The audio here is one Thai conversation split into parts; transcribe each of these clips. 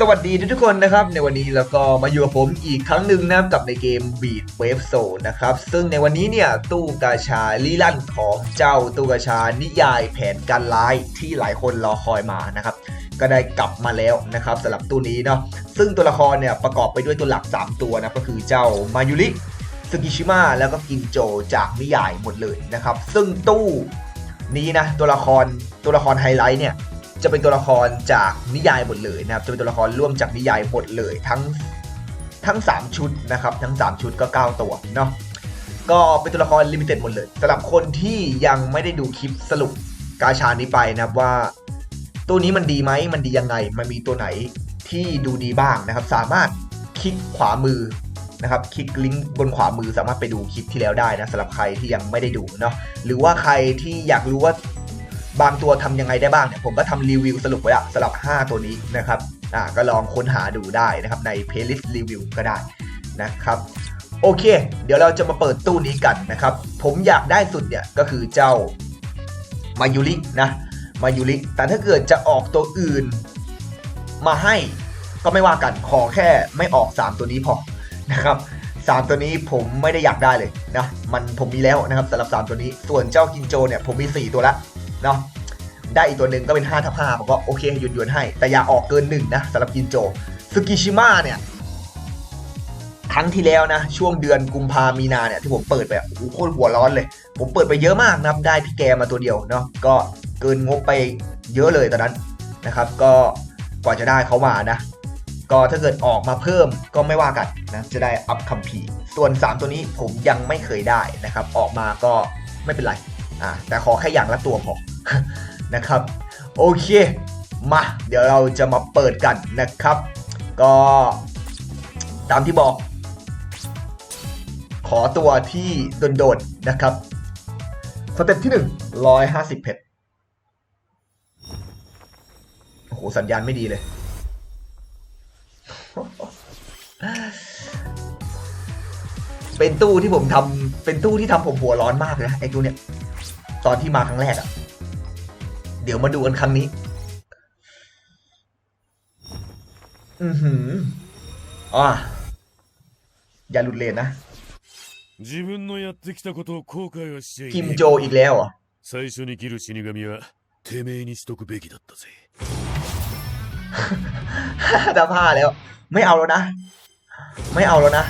สวัสดีทุกๆคนนะครับ ในวันนี้แล้วก็มาอยู่กับผมอีกครั้งหนึ่งนะครับกับในเกม Beat Wave Zone นะครับ ซึ่งในวันนี้เนี่ยตู้กาชาลีลั่นของเจ้าตู้กาชานิยายแผนการร้ายที่หลายคนรอคอยมานะครับ ก็ได้กลับมาแล้วนะครับสำหรับตู้นี้เนาะซึ่งตัวละครเนี่ยประกอบไปด้วยตัวหลัก 3 ตัวนะก็คือเจ้ามายุริสกิชิมะแล้วก็กินโจจากนิยายหมดเลยนะครับ ซึ่งตู้นี้นะตัวละครตัวละครไฮไลท์เนี่ย จะเป็นตัวละครจากนิยายหมดเลยนะครับจะเป็นตัวละครร่วมจากนิยายหมดเลยทั้งทั้ง 3 ชุดนะครับทั้ง 3 ชุดก็ 9 ตัวเนาะก็เป็นตัวละครลิมิเต็ดหมดเลยสำหรับคนที่ยังไม่ได้ดูคลิปสรุปกาชานี้ไปนะครับว่า ตัวนี้มันดีไหมมันดียังไง มันมีตัวไหนที่ดูดีบ้างนะครับ สามารถคลิกขวามือนะครับคลิกลิงก์บนขวามือสามารถไปดูคลิปที่แล้วได้นะสำหรับใครที่ยังไม่ได้ดูเนาะหรือว่าใครที่อยากรู้ว่า บางตัวทำยังไงได้บ้างเนี่ยผมก็ทำรีวิวสรุปไว้อะสำหรับ 5 ตัวนี้นะครับอ่าก็ลองค้นหาดูได้นะครับใน playlist รีวิวก็ได้นะครับโอเค เดี๋ยวเราจะมาเปิดตู้นี้กันนะครับ ผมอยากได้สุดเนี่ยก็คือเจ้ามายุรินะมายุริแต่ถ้าเกิดจะออกตัวอื่นมาให้ก็ไม่ว่ากันขอแค่ไม่ออก 3 ตัวนี้พอนะครับ3ตัวนี้ผมไม่ได้อยากได้เลยนะมันผมมีแล้วนะครับสำหรับ 3 ตัวนี้ส่วนเจ้ากินโจเนี่ยผมมี 4 ตัวละ เนาะได้อีกตัวหนึ่งก็เป็น5ทับ5ผมก็โอเคหยุดหยวนๆให้ แต่อย่าออกเกินหนึ่งนะสำหรับกินโจสกิชิมะเนี่ยครั้งที่แล้วนะ ช่วงเดือนกุมภามีนาเนี่ย ที่ผมเปิดไปโอ้โหโคตรหัวร้อนเลย ผมเปิดไปเยอะมากนะครับ ได้พี่แกมาตัวเดียวเนาะก็เกินงบไปเยอะเลยตอนนั้นนะครับ ก็กว่าจะได้เขามานะ ก็ถ้าเกิดออกมาเพิ่มก็ไม่ว่ากันนะจะได้อัพคัมภีร์ส่วน 3 ตัวนี้ผมยังไม่เคยได้นะครับ ออกมาก็ไม่เป็นไร อ่าแต่ขอแค่อย่างละตัวพอนะครับโอเคมาเดี๋ยวเราจะมาเปิดกันนะครับ ก็ตามที่บอก ขอตัวที่โดนๆนะครับสเต็ปที่1 150เพชรโอ้โห สัญญาณไม่ดีเลย เป็นตู้ที่ผมทำเป็นตู้ที่ทำผมหัวร้อนมากเลยนะไอ้ตู้เนี้ย ตอนที่มาครั้งแรกอะ่ะ เดี๋ยวมาดูกันครั้งนี้ อือหืออ่าอย่าหลุดเลนนะ 自分のやってきたことを後悔はしちゃい คิม ねえ โจอีกแล้วเหรอ 最初に切る死神はてめえにしとくべきだったぜ ดาผ้าแล้ว ไม่เอาแล้วนะ ไม่เอาแล้วนะ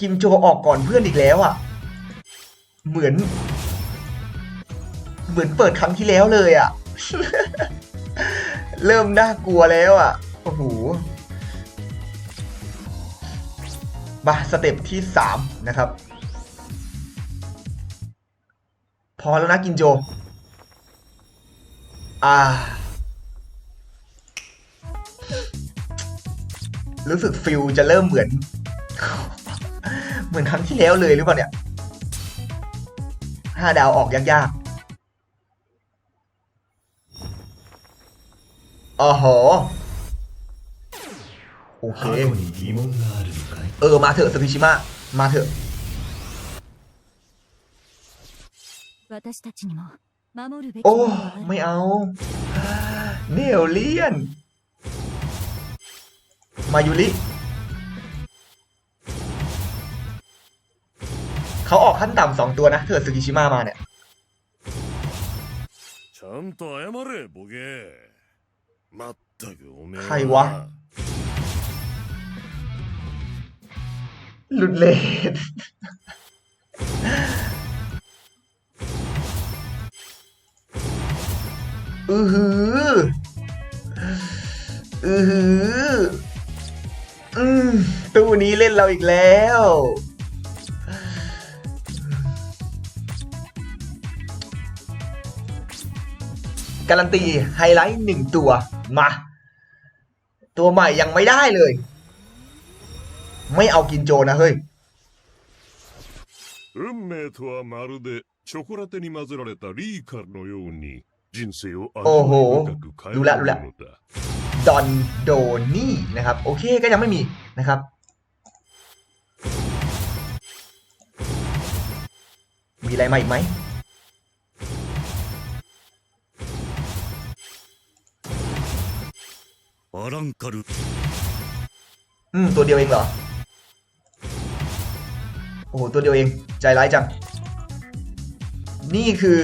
กิมโจออกก่อนเพื่อนอีกแล้วอะ เหมือน เหมือนเปิดครั้งที่แล้วเลยอะ เริ่มน่ากลัวแล้วอะ โอ้โหมาสเต็ปที่สามนะครับ พอแล้วนะกินโจ อ่า รู้สึกฟิลจะเริ่มเหมือน เหมือนครั้งที่แล้วเลยหรือเปล่าเนี่ยห้าดาวออกยากๆอ๋อโหโอเค เออ มาเถอะสกิชิมะ มาเถอะโอ้ ไม่เอาเนลเลียน มายุริเขาออกขั้นต่ำสองตัวนะเกิดสึกิชิมามาเนี่ยใครวะหลุนเลนอือหืออือหือ ตู้นี้เล่นเราอีกแล้ว การันตีไฮไลท์หนึ่งตัว มา ตัวใหม่ยังไม่ได้เลย ไม่เอากินโจนะเฮ้ย 運命とはまるでチョコラテに混ぜられたリーカルのように人生を味わい深く変えるものだ ดอนโดนี่นะครับ โอเคก็ยังไม่มีนะครับ มีอะไรมาอีกไหมอารังคารุอืม ตัวเดียวเองเหรอ โอ้ตัวเดียวเอง ใจร้ายจัง นี่คือ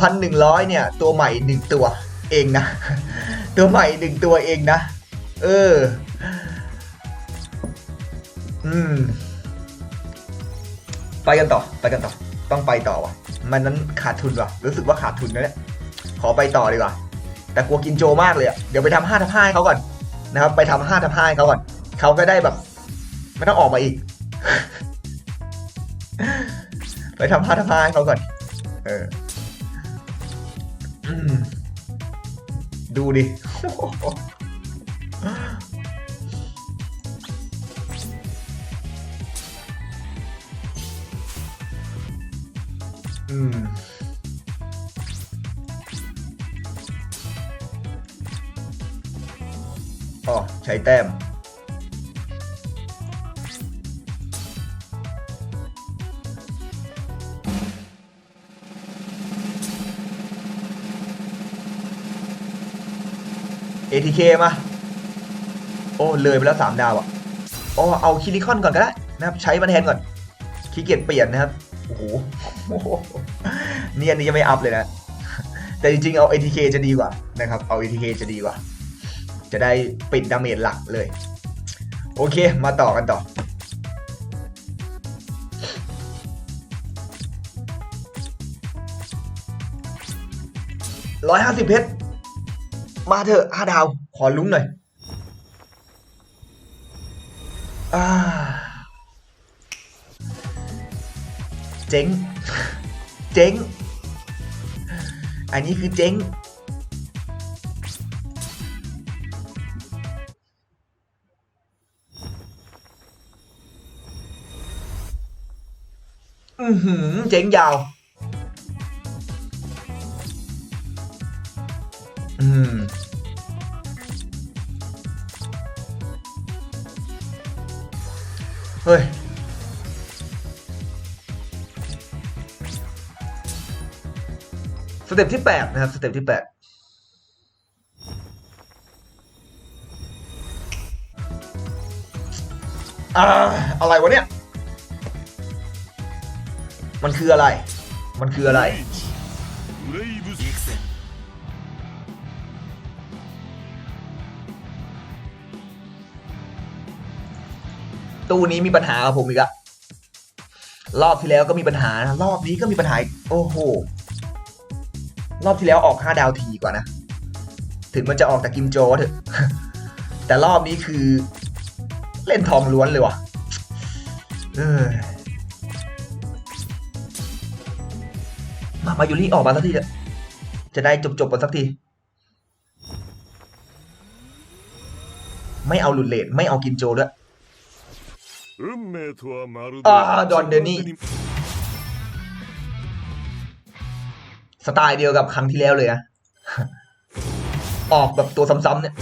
1,100 เนี่ย ตัวใหม่ 1 ตัวเองนะ ตัวใหม่หนึ่งตัวเองนะ เออ อืม ไปกันต่อ ไปกันต่อ ต้องไปต่อว่ะ มันนั้นขาดทุนว่ะ รู้สึกว่าขาดทุนนะเนี่ยขอไปต่อดีกว่า แต่กลัวกินโจมากเลยอะเดี๋ยวไปทำห้าทับห้าให้เขาก่อนนะครับ ไปทำห้าทับห้าให้เขาก่อน เขาก็ได้แบบ ไม่ต้องออกมาอีก ไปทำห้าทับห้าให้เขาก่อน เออ ดูดิ อืม อ๋อ ใช้แต้ม ATK มา โอ้ เลยไปแล้วสามดาวอะ่ะอ๋อเอาคิริคอนก่อนก็ได้นะครับ ใช้มันแทนก่อนขี้เกียจเปลี่ยนนะครับ โอ้โหเนี่อันนี้จะไม่อัพเลยนะ แต่จริงๆ เอา ATK จะดีกว่านะครับ เอา ATK จะดีกว่า จะได้ปิดดาเมจหลักเลย โอเค มาต่อกันต่อร้อยห้าสิบเพชร มาเถอะห้าดาวขอลุ้นห มเฮ้ย สเต็ปที่แปดนะครับ สเต็ปที่แปดอ่าอะไรวะเนี่ย มันคืออะไร มันคืออะไร ตู้นี้มีปัญหากับผมอีกอะรอบที่แล้วก็มีปัญหา รอบนี้ก็มีปัญหาอีกโอ้โห รอบที่แล้วออก 5 ดาวทีกว่านะ ถึงมันจะออกแต่กิมโจเถอะ แต่รอบนี้คือ เล่นทองล้วนเลยว่ะมามายูริออกมาสักทีเถอะจะได้จบจบกันสักที ไม่เอาหลุดเลนไม่เอากินโจด้วย 運命とはまるであードンデニสไตล์เดียวกับครั้งที่แล้วเลยอะ ออกแบบตัวซ้ำๆเนี่ย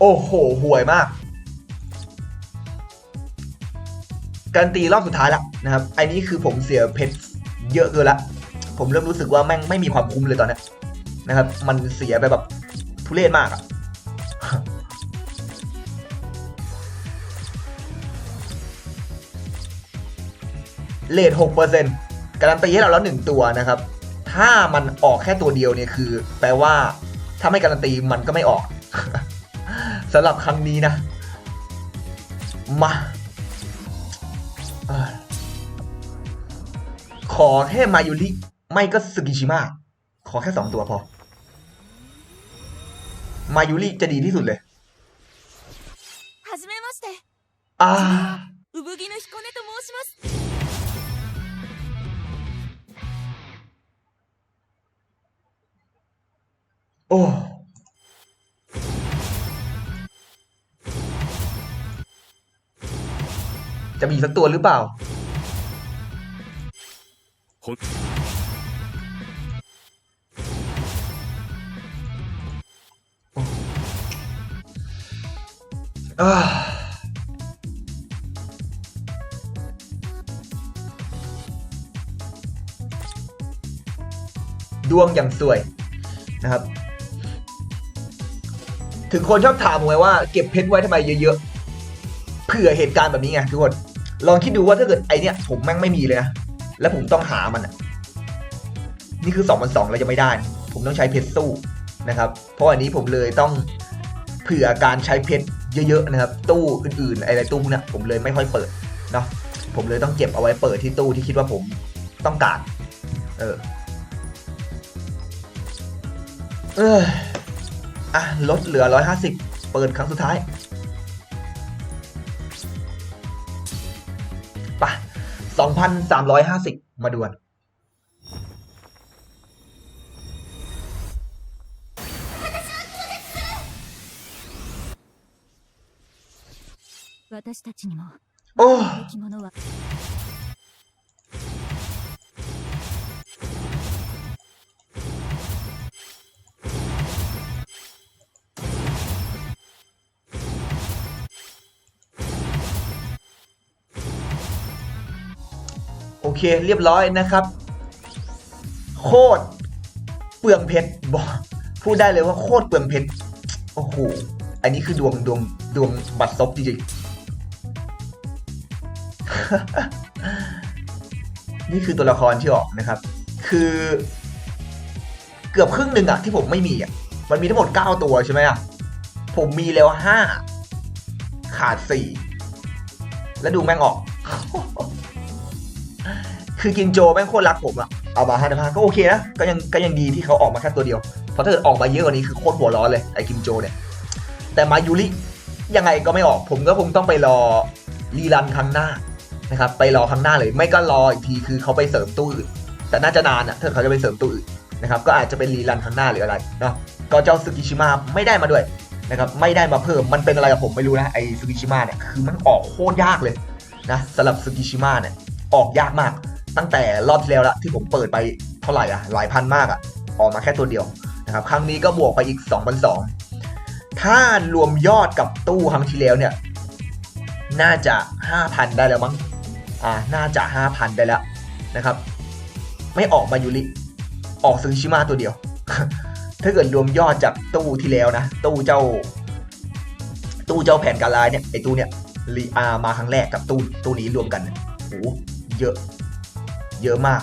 โอ้โหห่วยมาก การตีรอบสุดท้ายแล้วนะครับไอ้นี้คือผมเสียเพชรเยอะเกินละ ผมเริ่มรู้สึกว่าแม่งไม่มีความคุ้มเลยตอนนี้นะครับ มันเสียไปแบบทุเรศมากอะเลทหกเปอร์เซ็นต์การันตีให้เราแล้วหนึ่งตัวนะครับ ถ้ามันออกแค่ตัวเดียวเนี่ยคือ แปลว่าถ้าไม่การันตีมันก็ไม่ออกสำหรับครั้งนี้นะ มา ขอแค่มายุริไม่ก็สึกิชิมะขอแค่สองตัวพอ มายุริจะดีที่สุดเลยอาโอ้จะมีสักตัวหรือเปล่า 本ดวงอย่างสวยนะครับ ถึงคนชอบถามผมไงว่าเก็บเพชรไว้ทำไมเยอะๆ เผื่อเหตุการณ์แบบนี้ไงทุกคน ลองคิดดูว่าถ้าเกิดไอเนี้ยผมแม่งไม่มีเลยนะ แล้วผมต้องหามันนี่คือ2องพันสองเราจะไม่ได้ ผมต้องใช้เพชรสู้นะครับ เพราะอันนี้ผมเลยต้องเผื่อการใช้เพชรเยอะๆนะครับ ตู้อื่นๆอะไรตู้พวกเนี้ยผมเลยไม่ค่อยเปิดเนาะผมเลยต้องเก็บเอาไว้เปิดที่ตู้ที่คิดว่าผมต้องการ เออ เอออะลดเหลือ 150 เปิดครั้งสุดท้าย สองพันสามร้อยห้าสิบมาด่วนโอ้ เคเรียบร้อยนะครับ โคตรเปลืองเพชรบอกพูดได้เลยว่าโคตรเปลืองเพชรโอ้โหอันนี้คือดวงดวงดวงบัตรซบจริงๆ นี่คือตัวละครที่ออกนะครับ คือเกือบครึ่งหนึ่งอะที่ผมไม่มีอะมันมีทั้งหมด 9 ตัวใช่ไหมอะผมมีแล้ว 5 ขาด 4 แล้วดูแม่งออก คือกินโจแม่งโคตรรักผมอะเอามาห้าพันก็โอเคนะ ก็ยังก็ยังดีที่เขาออกมาแค่ตัวเดียว เพราะถ้าเกิดออกมาเยอะกว่านี้คือโคตรหัวร้อนเลยไอ้กิมโจเนี่ย แต่มายูริยังไงก็ไม่ออก ผมก็คงต้องไปรอรีรันครั้งหน้านะครับ ไปรอครั้งหน้าเลย ไม่ก็รออีกทีคือเขาไปเสริมตู้อื่น แต่น่าจะนานอะถ้าเขาจะไปเสริมตู้อื่นนะครับ ก็อาจจะเป็นรีรันครั้งหน้าหรืออะไรเนาะ ก็เจ้าซึกิชิมะไม่ได้มาด้วยนะครับ ไม่ได้มาเพิ่ม มันเป็นอะไรกับผมไม่รู้นะไอ้ซึกิชิมะเนี่ย คือมันออกโคตรยากเลยนะสำหรับซึกิชิมะเนี่ย ออกยากมาก ตั้งแต่รอบที่แล้วละที่ผมเปิดไปเท่าไหร่อะหลายพันมากอะออกมาแค่ตัวเดียวนะครับครั้งนี้ก็บวกไปอีก2 0 0ถ้ารวมยอดกับตู้ครั้งที่แล้วเนี่ยน่าจะ 5,000 ได้แล้วมั้งอ่าน่าจะ 5,000 ได้แล้วนะครับ ไม่ออกมายูริออกซึงชิมาตัวเดียว ถ้าเกิดรวมยอดจากตู้ที่แล้วนะ ตู้เจ้า ตู้เจ้าแผ่นการลายเนี่ยไอตู้เนี่ยรีอามาครั้งแรกกับตู้ตู้นี้รวมกันเนี่ยโห เยอะ เยอะมาก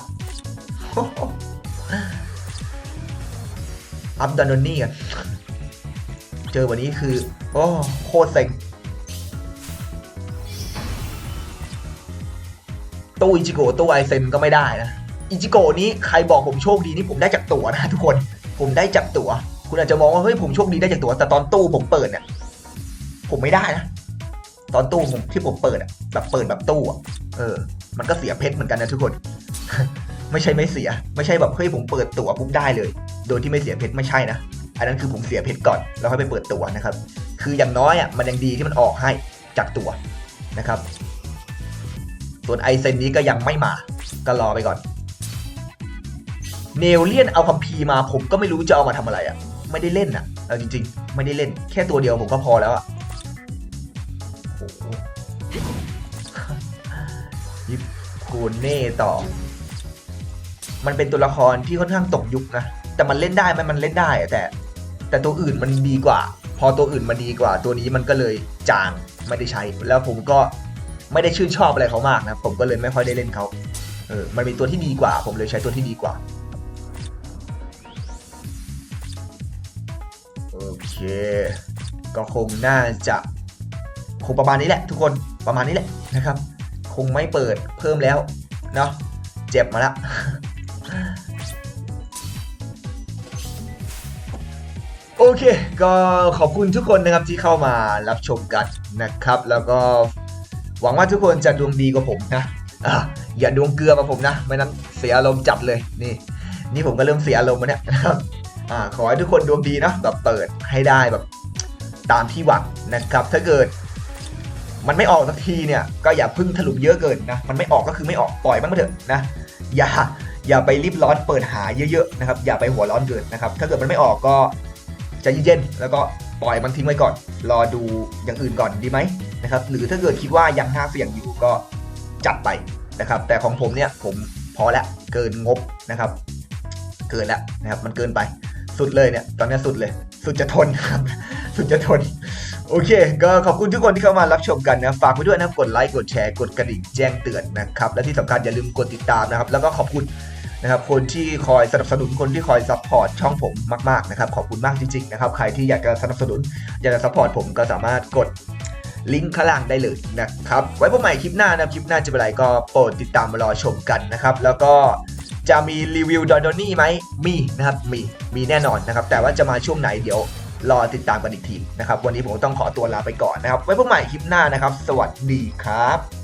อัพดานนี่กัน เจอวันนี้คือ โอ้โคตรเซ็งตู้อิจิโกะตู้ไอเซนก็ไม่ได้นะ อิจิโกะนี้ใครบอกผมโชคดีนี่ผมได้จากตั๋วนะทุกคน ผมได้จากตั๋ว คุณอาจจะมองว่าเฮ้ยผมโชคดีได้จากตั๋วแต่ตอนตู้ผมเปิดเนี่ยผมไม่ได้นะ ตอนตู้ผมที่ผมเปิดอะแบบเปิดแบบตู้อะเออ มันก็เสียเพชรเหมือนกันนะทุกคน ไม่ใช่ไม่เสีย ไม่ใช่แบบเฮ้ยผมเปิดตั๋วปุ๊บได้เลย โดยที่ไม่เสียเพชรไม่ใช่นะ อันนั้นคือผมเสียเพชรก่อนแล้วค่อยไปเปิดตั๋วนะครับ คืออย่างน้อยอะมันยังดีที่มันออกให้จากตั๋วนะครับ ส่วนไอเซนนี้ก็ยังไม่มา ก็รอไปก่อนเนลเลียนเอาคัมภีมาผมก็ไม่รู้จะเอามาทำอะไรอะ ไม่ได้เล่นอะเอาจริง ๆ ไม่ได้เล่น แค่ตัวเดียวผมก็พอแล้วอะ ยิปโกเน่ต่อ มันเป็นตัวละครที่ค่อนข้างตกยุคนะ แต่มันเล่นได้ไหมมันเล่นได้แต่ แต่ตัวอื่นมันดีกว่า พอตัวอื่นมันดีกว่า ตัวนี้มันก็เลยจางไม่ได้ใช้ แล้วผมก็ไม่ได้ชื่นชอบอะไรเขามากนะ ผมก็เลยไม่ค่อยได้เล่นเขาเออ มันมีตัวที่ดีกว่า ผมเลยใช้ตัวที่ดีกว่า โอเค ก็คงน่าจะคงประมาณนี้แหละ ทุกคนประมาณนี้แหละนะครับ งไม่เปิดเพิ่มแล้ว เนาะเจ็บมาแล้วโอเค ก็ขอบคุณทุกคนนะครับที่เข้ามารับชมกันนะครับ แล้วก็หวังว่าทุกคนจะดวงดีกว่าผมนะอะอย่าดวงเกลือมาผมนะ ไม่นั้นเสียอารมณ์จัดเลยนี่ นี่ผมก็เริ่มเสียอารมณ์แล้วเนี่ยนะครับอ่าขอให้ทุกคนดวงดีนะแบบเปิดให้ได้แบบตามที่หวังนะครับ ถ้าเกิด มันไม่ออกสักทีเนี่ยก็อย่าพึ่งถลุมเยอะเกินนะมันไม่ออกก็คือไม่ออกปล่อยบ้างเถอะนะอย่าอย่าไปรีบร้อนเปิดหาเยอะๆนะครับอย่าไปหัวร้อนเกินนะครับถ้าเกิดมันไม่ออกก็ใจเย็นๆแล้วก็ปล่อยมันทิ้งไว้ก่อน รอดูอย่างอื่นก่อนดีไหมนะครับหรือถ้าเกิดคิดว่ายังน่าเสี่ยงอยู่ก็จัดไปนะครับแต่ของผมเนี่ยผมพอแล้วเกินงบนะครับ เกินแล้วนะครับมันเกินไปสุดเลยเนี่ยตอนนี้สุดเลย สุดจะทนครับสุดจะทน โอเค ก็ขอบคุณทุกคนที่เข้ามารับชมกันนะ ฝากไว้ด้วยนะ กดไลค์ กดแชร์ กดกระดิ่งแจ้งเตือนนะครับ และที่สำคัญอย่าลืมกดติดตามนะครับ แล้วก็ขอบคุณนะครับ คนที่คอยสนับสนุน คนที่คอยซัพพอร์ตช่องผมมากๆนะครับ ขอบคุณมากจริงๆนะครับ ใครที่อยากจะสนับสนุน อยากจะซัพพอร์ตผมก็สามารถกดลิงก์ข้างล่างได้เลยนะครับ ไว้พบใหม่คลิปหน้านะครับคลิปหน้าจะเป็นอะไรก็โปรดติดตามมารอชมกันนะครับ แล้วก็จะมีรีวิวดอนดอนนี่ไหมมีนะครับ มี มีแน่นอนนะครับ แต่ว่าจะมาช่วงไหนเดี๋ยว รอติดตามกันอีกทีนะครับ วันนี้ผมต้องขอตัวลาไปก่อนนะครับ ไว้พบใหม่คลิปหน้านะครับ สวัสดีครับ